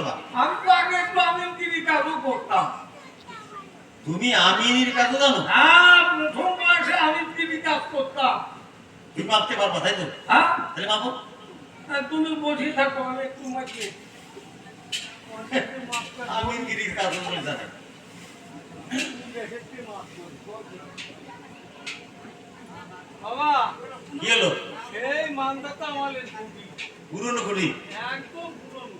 করবা আমি তো আগে একটু আমিনগিরি কাজও করতাম। তুমি আমিনির কাজও জানো? হ্যাঁ প্রথম বয়সে আমিনগিরি কাজ করতাম। তুমি মাপতে পারবা তাই তো? হ্যাঁ। তাহলে মাপো। তুমি বসে থাকো আমি একটু মাঝে আমিনগিরির কাজ তুমি জানো। বাবা কি হলো? এই মানদাতা আমাদের পুরনো করি একদম পুরনো।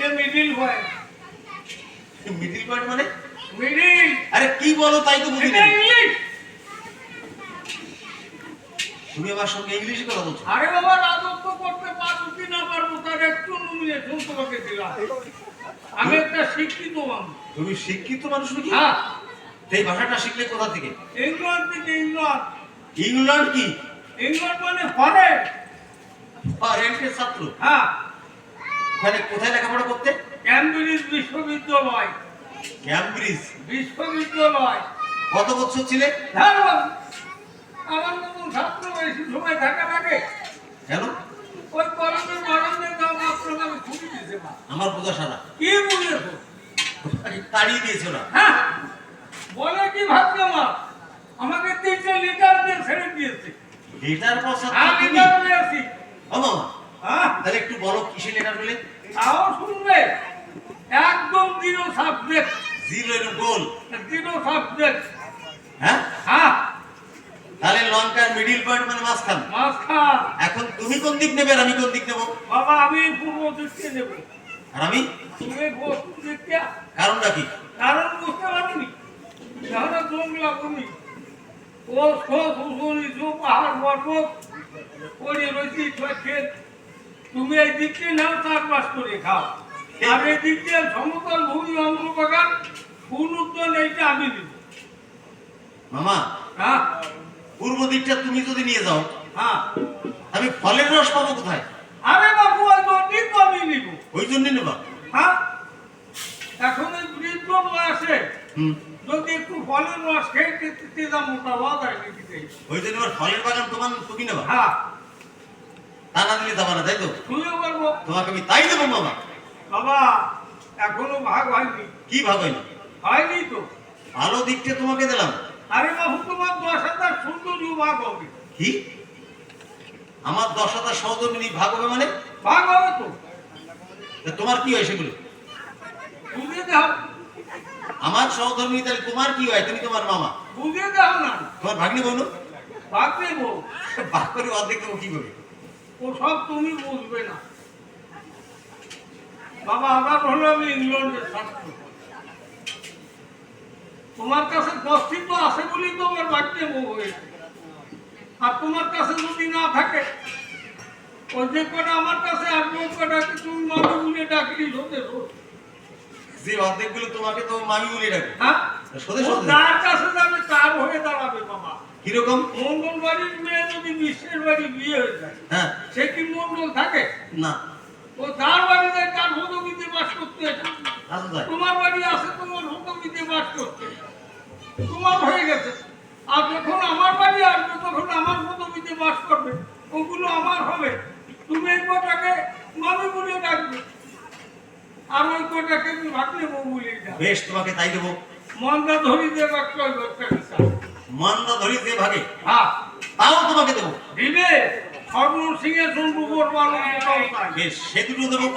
যে মিডিল পয়েন্ট মিডিল পয়েন্ট মানে? মিডিল আরে কি বলো তাই তো বুঝি না ইংলিশ তুমি আমার সঙ্গে ইংলিশে কথা বলছো। আরে বাবা রাজত্ব করতে পারব কি না পারব তার একটু নমিনেশন তোমাকে দিলাম। আমি একটা শিক্ষিত মানুষ। তুমি শিক্ষিত মানুষ নাকি? হ্যাঁ। এই ভাষাটা শিখলে কোথা থেকে? ইংল্যান্ড থেকে ইংল্যান্ড ইংল্যান্ড কি? ইংল্যান্ড মানে ফরেন ফরেনের ছাত্র। হ্যাঁ। ওখানে কোথায় লেখাপড়া করতে? ক্যামব্রিজ বিশ্ববিদ্যালয়। ক্যামব্রিজ বিশ্ববিদ্যালয়। কত বছর ছিলে? আমার মতন ছাত্র বেশি সময় থাকা লাগে কেন? ওই কলেজের গরমে দাও মাত্র আমি ছুটি দিতে আমার বোঝা সারা। কি বুঝেছ তাড়িয়ে দিয়েছ না? হ্যাঁ। বলে কি ভাবছ মা? আমাকে তিনটে লিটার দিয়ে ছেড়ে দিয়েছে। লেটার ছাত্র তুমি লিটার দিয়েছি। ও মামা হ্যাঁ। তাহলে একটু বলো কিসে লেটার পেলে? তাও শুনবে। একদম zero subject zero goal zero subject হ্যাঁ? হ্যাঁ। তাহলে লঙ্কার মিডিল পয়েন্ট মানে মাঝখান। মাঝখান। এখন তুমি কোন দিক নেবে আর আমি কোন দিক নেব? বাবা আমি পূর্ব দিকে নেব। আর আমি? তুমি দিকে কারণটা কি? কারণ বুঝতে পারিনি। তাহলে জঙ্গলা ভূমি ও শোষ উসুনি পাহাড় পর্বত পড়ে রয়েছি ক্ষেত তুমি এই দিকটি নাও চাষবাস করে খাও। আর এই দিক দিয়ে সমতল ভূমি অন্ধ্রবাগান ফুল উদ্যান এইটা আমি দিব। মামা হ্যাঁ? পূর্ব দিকটা তুমি যদি নিয়ে যাও হ্যাঁ। আমি ফলের রস পাবো কোথায়? আরে বাবু ওই জন্যই তো আমি নিব। ওই জন্য নেবা। হ্যাঁ? এখন এই বৃদ্ধ বয়সে যদি একটু ফলের রস খেয়ে তেজা মোটা হওয়া যায় নাকি ওই জন্য ফলের বাগান তোমার তুমি নেবা। হ্যাঁ। তা না দিলে যাবা না তাই তো? শুয়ে বলব তোমাকে আমি তাই দেবো মামা বাবা এখনও ভাগ হয়নি। কি ভাবেন হয়নি? তো। ভালো দিকটা তোমাকে দিলাম। আরে বাবু তোমার দশ হাজার সুন্দরী ভাগ হবে। কি? আমার দশ হাজার সহধর্মিনী ভাগ হবে মানে? ভাগ হবে তো। তোমার কি হয় সেগুলো? বুঝে দাও। আমার সহধর্মিনী তাহলে তোমার কি হয়? তুমি তোমার মামা। বুঝে দাও না। তোমার ভাগ্নি বলো। ভাগ দেবো ভাগ করে অর্ধেক দেবো কি করে? ও সব তুমি বুঝবে না। বাবা আবার হলো আমি ইংল্যান্ডের ছাত্র তোমার কাছে দশটি তো আছে বলেই তো আমার বাড়িতে বউ হয়েছে। আর তোমার কাছে যদি না থাকে ওই যে কটা আমার কাছে আসবে ওই কটাকে তুমি মামি বলে ডাকলি সোদে যে অর্ধেকগুলো তোমাকে তো মামি বলে ডাকে। হ্যাঁ? যার কাছে যাবে তার হয়ে দাঁড়াবে বাবা। কীরকম? মঙ্গল বাড়ির মেয়ে যদি বিশ্বের বাড়ি বিয়ে হয়ে যায় হ্যাঁ। সে কি মঙ্গল থাকে? না। ও যার বাড়িতে তার ভূতবিতে বাস করতে তোমার বাড়ি আছে তোমার ভূতবিতে বাস করতে। তোমার হয়ে গেছে। আর যখন আমার বাড়ি আসবে তখন আমার ভূতবিতে বাস করবে। ওগুলো আমার হবে। তুমি এই কটাকে মামি বলে ডাকবে। আর ওই কটাকে তুমি ভাবলে বউ বলে বেশ তোমাকে তাই দেবো। মন্দা ধরি দেবে একটা মান্দা ধরি যে ভাগে তাও তোমাকে দেবো। দিবে। চন্দ্র করবার বেশ সে দুটো দেবো।